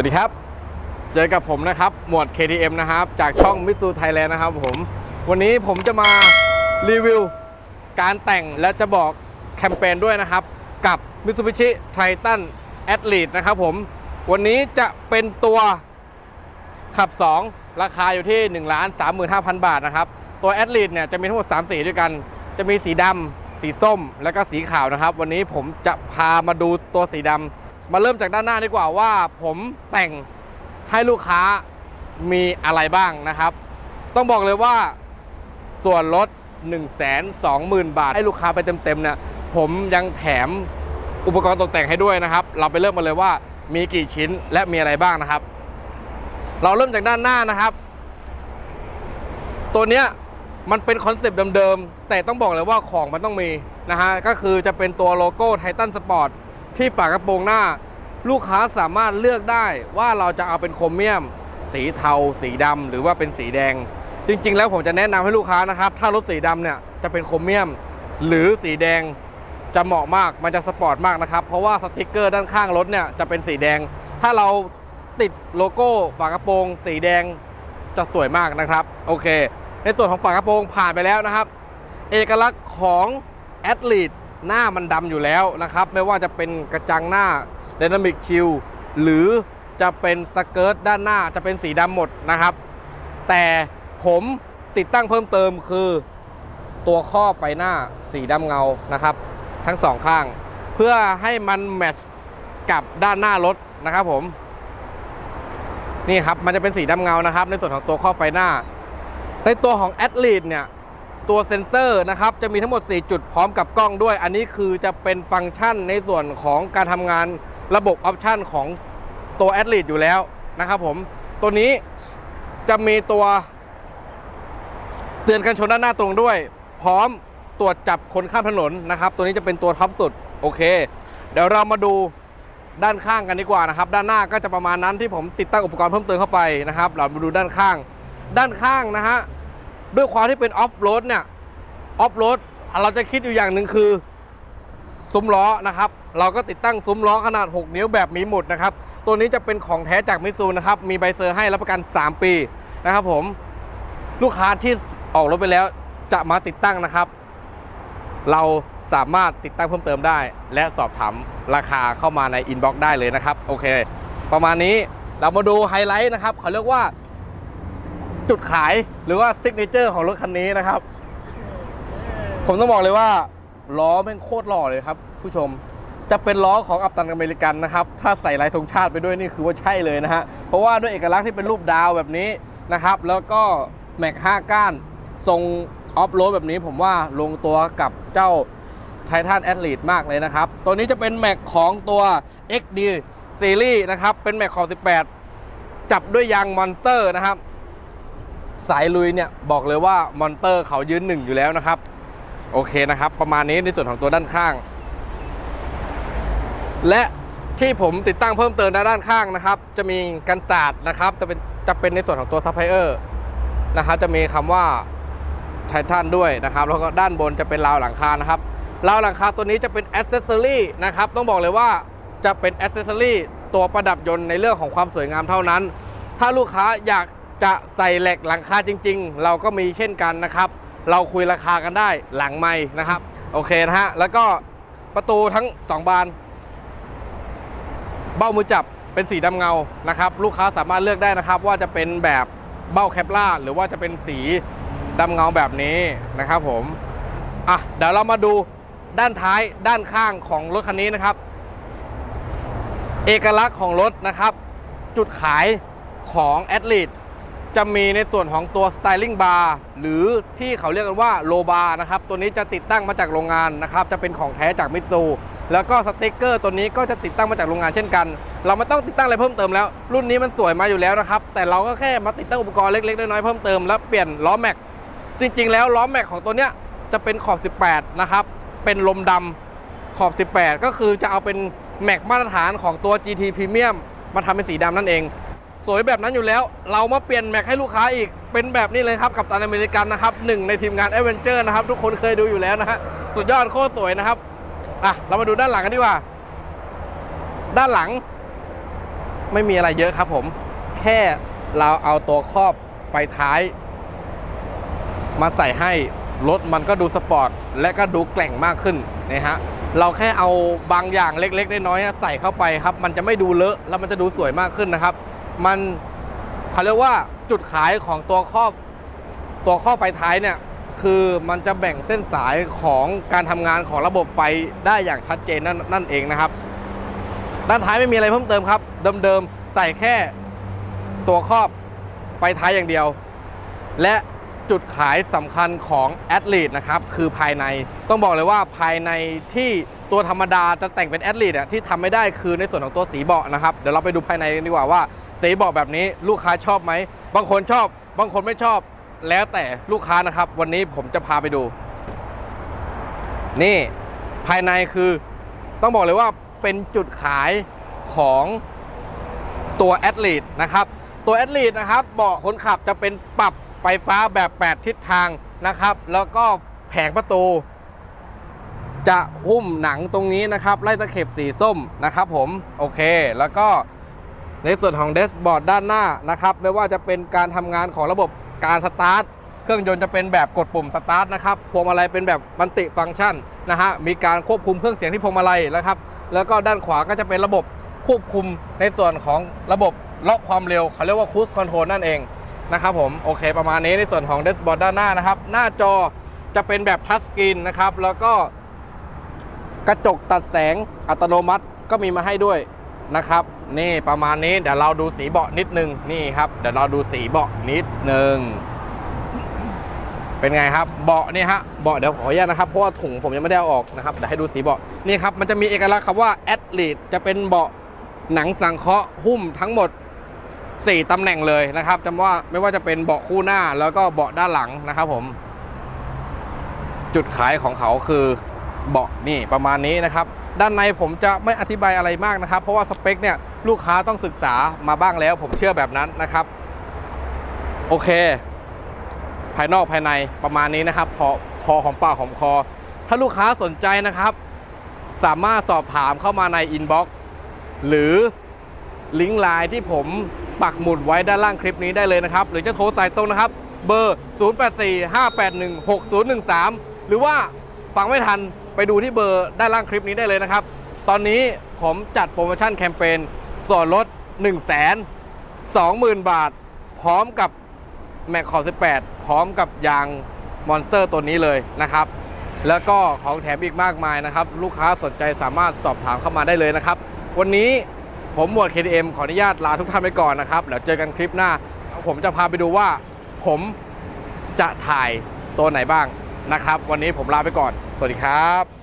วัสดีครับ เจอกับผมนะครับ หมวด KTM นะครับ จากช่อง m i t s u Thailand นะครับผม วันนี้ผมจะมารีวิวการแต่งและจะบอกแคมเปญด้วยนะครับ กับ Mitsubishi Triton Athlete นะครับผม วันนี้จะเป็นตัวขับ 2 ราคาอยู่ที่ 1 3 5 0 0 0 บาทนะครับ ตัว Athlete เนี่ยจะมีทั้งหมด 3 สีด้วยกัน จะมีสีดำสีส้มแล้วก็สีขาวนะครับ วันนี้ผมจะพามาดูตัวสีดำ มาเริ่มจากด้านหน้าดีกว่าว่าผมแต่งให้ลูกค้ามีอะไรบ้างนะครับ ต้องบอกเลยว่าส่วนลด 1 2 0 0 0 0 บาท ให้ลูกค้าไปเต็มๆเนี่ยผมยังแถมอุปกรณ์ตกแต่งให้ด้วยนะครับ เราไปเริ่มมาเลยว่ามีกี่ชิ้นและมีอะไรบ้างนะครับ เราเริ่มจากด้านหน้านะครับ ตัวเนี้ยมันเป็นคอนเซปต์เดิมๆแต่ต้องบอกเลยว่าของมันต้องมีนะฮะก็คือจะเป็นตัวโลโก้ไททันสปอร์ต ที่ฝากระโปรงหน้า ลูกค้าสามารถเลือกได้ว่าเราจะเอาเป็นโครเมียม สีเทา สีดำหรือว่าเป็นสีแดง จริง ๆ แล้วผมจะแนะนำให้ลูกค้านะครับ ถ้ารถสีดำเนี่ยจะเป็นโครเมียม หรือสีแดงจะเหมาะมากมันจะสปอร์ตมากนะครับ เพราะว่าสติกเกอร์ด้านข้างรถเนี่ยจะเป็นสีแดง ถ้าเราติดโลโก้ฝากระโปรง สีแดงจะสวยมากนะครับ โอเค ในส่วนของฝากระโปรงผ่านไปแล้วนะครับ เอกลักษณ์ของแอดลีด หน้ามันดำอยู่แล้วนะครับ ไม่ว่าจะเป็นกระจังหน้า d y นามิกชิลหรือจะเป็นสเกิร์ตด้านหน้าจะเป็นสีดำหมดนะครับ แต่ผมติดตั้งเพิ่มเติมคือ ตัวครอบไฟหน้าสีดำเงานะครับ ทั้งสองข้าง เพื่อให้มันแมทช์กับด้านหน้ารถนะครับผม นี่ครับมันจะเป็นสีดำเงานะครับ ในส่วนของตัวครอบไฟหน้า ในตัวของ a อ l e t เนี่ย ตัวเซ็นเซอร์นะครับจะมีทั้งหมด 4 จุดพร้อมกับกล้องด้วย อันนี้คือจะเป็นฟังก์ชันในส่วนของการทำงานระบบออปชันของตัว a อ l e t อยู่แล้วนะครับผมตัวนี้จะมีตัวเตือนกันชนด้านหน้าตรงด้วย พร้อมตรวจจับคนข้ามถนนนะครับ ตัวนี้จะเป็นตัวท็อปสุดโอเค เดี๋ยวเรามาดูด้านข้างกันดีกว่านะครับ ด้านหน้าก็จะประมาณนั้นที่ผมติดตั้งอุปกรณ์เพิ่มเติมเข้าไปนะครับ เรามาดูด้านข้าง ด้านข้างนะฮะ ด้วยความที่เป็นออฟโรดเนี่ยออฟโรดเราจะคิดอยู่อย่างหนึ่งคือ ซุ้มล้อนะครับ เราก็ติดตั้งซุ้มล้อขนาด 6 นิ้วแบบมีหมุดนะครับ ตัวนี้จะเป็นของแท้จากมิซูนะครับ มีใบเซอร์ให้รับประกัน 3 ปีนะครับผมลูกค้าที่ออกรถไปแล้วจะมาติดตั้งนะครับ เราสามารถติดตั้งเพิ่มเติมได้ และสอบถามราคาเข้ามาในอินบ็อกซ์ได้เลยนะครับ โอเค ประมาณนี้เรามาดูไฮไลท์นะครับเขาเรียกว่า จุดขายหรือว่าซิกเนเจอร์ของรถคันนี้นะครับ ผมต้องบอกเลยว่าล้อแม่งโคตรหล่อเลยครับ ผู้ชมจะเป็นล้อของอัปตันอเมริกันนะครับ ถ้าใส่ลายธงชาติไปด้วยนี่คือว่าใช่เลยนะฮะ เพราะว่าด้วยเอกลักษณ์ที่เป็นรูปดาวแบบนี้นะครับ แล้วก็แม็ก5ก้าน ทรงออฟโรดแบบนี้ผมว่าลงตัวกับเจ้าไททันแอดลีดมากเลยนะครับ ตัวนี้จะเป็นแม็กของตัว XD Series นะครับ เป็นแม็กของ18 จับด้วยยางมอนเตอร์นะครับ สายลุยเนี่ยบอกเลยว่ามอนเตอร์เขายืนหนึ่งอยู่แล้วนะครับ โอเคนะครับ ประมาณนี้ในส่วนของตัวด้านข้าง และที่ผมติดตั้งเพิ่มเติมด้านข้างนะครับ จะมีกันศาสตร์นะครับ จะเป็นจะเป็นในส่วนของตัวซัพพลายเออร์นะครับจะมีคำว่าไททันด้วยนะครับ แล้วก็ด้านบนจะเป็นราวหลังคานะครับราวหลังคาตัวนี้จะเป็นอ c เซสซอรี่นะครับต้องบอกเลยว่าจะเป็นอ c เซสซอรี่ตัวประดับยนต์ในเรื่องของความสวยงามเท่านั้น ถ้าลูกค้าอยาก จะใส่เหล็กหลังคาจริง ๆ เราก็มีเช่นกันนะครับ เราคุยราคากันได้หลังไม่นะครับ โอเคนะฮะ แล้วก็ประตูทั้ง 2 บาน เบ้ามือจับเป็นสีดำเงานะครับ ลูกค้าสามารถเลือกได้นะครับ ว่าจะเป็นแบบเบ้าแคปล่าหรือว่าจะเป็นสีดำเงาแบบนี้นะครับผมอะเดี๋ยวเรามาดูด้านท้ายด้านข้างของรถคันนี้นะครับ เอกลักษณ์ของรถนะครับ จุดขายของ a อ l e t จะมีในส่วนของตัว Styling Bar หรือที่เขาเรียกกันว่าโลบาร์นะครับ ตัวนี้จะติดตั้งมาจากโรงงานนะครับ จะเป็นของแท้จากมิตซูแล้วก็สติกเกอร์ตัวนี้ก็จะติดตั้งมาจากโรงงานเช่นกัน เราไม่ต้องติดตั้งอะไรเพิ่มเติมแล้ว รุ่นนี้มันสวยมาอยู่แล้วนะครับ แต่เราก็แค่มาติดตั้งอุปกรณ์เล็กๆน้อยๆเพิ่มเติมแล้วเปลี่ยนล้อแม็ก จริง ๆ แล้วล้อแม็กของตัวเนี้ยจะเป็นขอบ 18 นะครับ เป็นลมดำขอบ 18 ก็คือจะเอาเป็นแม็กมาตรฐานของตัว GT Premium มาทำเป็นสีดำนั่นเอง สวยแบบนั้นอยู่แล้ว เรามาเปลี่ยนแม็กให้ลูกค้าอีก เป็นแบบนี้เลยครับกับตันอเมริกันนะครับหนึ่งในทีมงาน a อเวนเจอร์นะครับ ทุกคนเคยดูอยู่แล้วนะฮะสุดยอดโคตรสวยนะครับอะเรามาดูด้านหลังกันดีกว่า ด้านหลัง ไม่มีอะไรเยอะครับผม แค่เราเอาตัวครอบไฟท้าย มาใส่ให้รถมันก็ดูสปอร์ตและก็ดูแกร่งมากขึ้นนะฮะเราแค่เอาบางอย่างเล็กๆน้อยๆใส่เข้าไปครับ มันจะไม่ดูเลอะแล้วมันจะดูสวยมากขึ้นนะครับ มันเขาเรียกว่าจุดขายของตัวครอบตัวครอบไฟท้ายเนี่ยคือมันจะแบ่งเส้นสายของการทำงานของระบบไฟได้อย่างชัดเจนนั่นนั่นเองนะครับ ด้านท้ายไม่มีอะไรเพิ่มเติมครับ เดิมๆใส่แค่ตัวครอบไฟท้ายอย่างเดียว และจุดขายสำคัญของแอดลีดนะครับคือภายในต้องบอกเลยว่าภายในที่ตัวธรรมดาจะแต่งเป็นแอดลีดอะที่ทำไม่ได้คือในส่วนของตัวสีเบาะนะครับเดี๋ยวเราไปดูภายในกันดีกว่าว่า สีเบาะแบบนี้ลูกค้าชอบไหม บางคนชอบ บางคนไม่ชอบ แล้วแต่ลูกค้านะครับ วันนี้ผมจะพาไปดู นี่ภายในคือต้องบอกเลยว่าเป็นจุดขายของตัวแอดลีดนะครับ ตัวแอดลีดนะครับเบาะคนขับจะเป็นปรับไฟฟ้าแบบ 8 ทิศทางนะครับ แล้วก็แผงประตู จะหุ้มหนังตรงนี้นะครับ ไล่ตะเข็บสีส้มนะครับผม โอเค แล้วก็ ในส่วนของเดสบอร์ดด้านหน้านะครับไม่ว่าจะเป็นการทำงานของระบบการสตาร์ทเครื่องยนต์จะเป็นแบบกดปุ่มสตาร์ทนะครับพวงมาลัยเป็นแบบมัลติฟังก์ชันนะฮะมีการควบคุมเครื่องเสียงที่พวงมาลัยนะครับแล้วก็ด้านขวาก็จะเป็นระบบควบคุมในส่วนของระบบล็อกความเร็วเขาเรียกว่าคูสคอนโทรลนั่นเองนะครับผมโอเคประมาณนี้ในส่วนของเดสบอร์ดด้านหน้านะครับหน้าจอจะเป็นแบบทัชสกรีนนะครับแล้วก็กระจกตัดแสงอัตโนมัติก็มีมาให้ด้วย นะครับ นี่ประมาณนี้เดี๋ยวเราดูสีเบาะนิดนึงนี่ครับเดี๋ยวเราดูสีเบาะนิดนึงเป็นไงครับเบาะนี่ฮะเบาะเดี๋ยวขออนุญาตนะครับเพราะว่าถุงผมยังไม่ได้ออกนะครับเดี๋ยวให้ดูสีเบาะนี่ครับมันจะมีเอกลักษณ์คำว่าแอดลีดจะเป็นเบาะหนังสังเคราะห์หุ้มทั้งหมด 4 ตำแหน่งเลยนะครับจำว่าไม่ว่าจะเป็นเบาะคู่หน้าแล้วก็เบาะด้านหลังนะครับผม จุดขายของเขาคือเบาะนี่ประมาณนี้นะครับ ด้านในผมจะไม่อธิบายอะไรมากนะครับ เพราะว่าสเปคเนี่ยลูกค้าต้องศึกษามาบ้างแล้ว ผมเชื่อแบบนั้นนะครับ โอเค ภายนอกภายในประมาณนี้นะครับ พอพอหอมปากหอมคอ ถ้าลูกค้าสนใจนะครับ สามารถสอบถามเข้ามาในอินบ็อกซ์หรือลิงก์ไลน์ที่ผมปักหมุดไว้ด้านล่างคลิปนี้ได้เลยนะครับ หรือจะโทรสายตรงนะครับ เบอร์ 0845816013 หรือว่าฟังไม่ทัน ไปดูที่เบอร์ด้านล่างคลิปนี้ได้เลยนะครับ ตอนนี้ผมจัดโปรโมชั่นแคมเปญส่วนลด 1 2 0 0 0 0 บาท พร้อมกับแม็กคอ18 พร้อมกับยางมอนสเตอร์ตัวนี้เลยนะครับ แล้วก็ของแถมอีกมากมายนะครับ ลูกค้าสนใจสามารถสอบถามเข้ามาได้เลยนะครับ วันนี้ผมหมวด KTM ขออนุญาตลาทุกท่านไปก่อนนะครับแล้วเจอกันคลิปหน้า ผมจะพาไปดูว่า ผมจะถ่ายตัวไหนบ้าง นะครับ วันนี้ผมลาไปก่อน สวัสดีครับ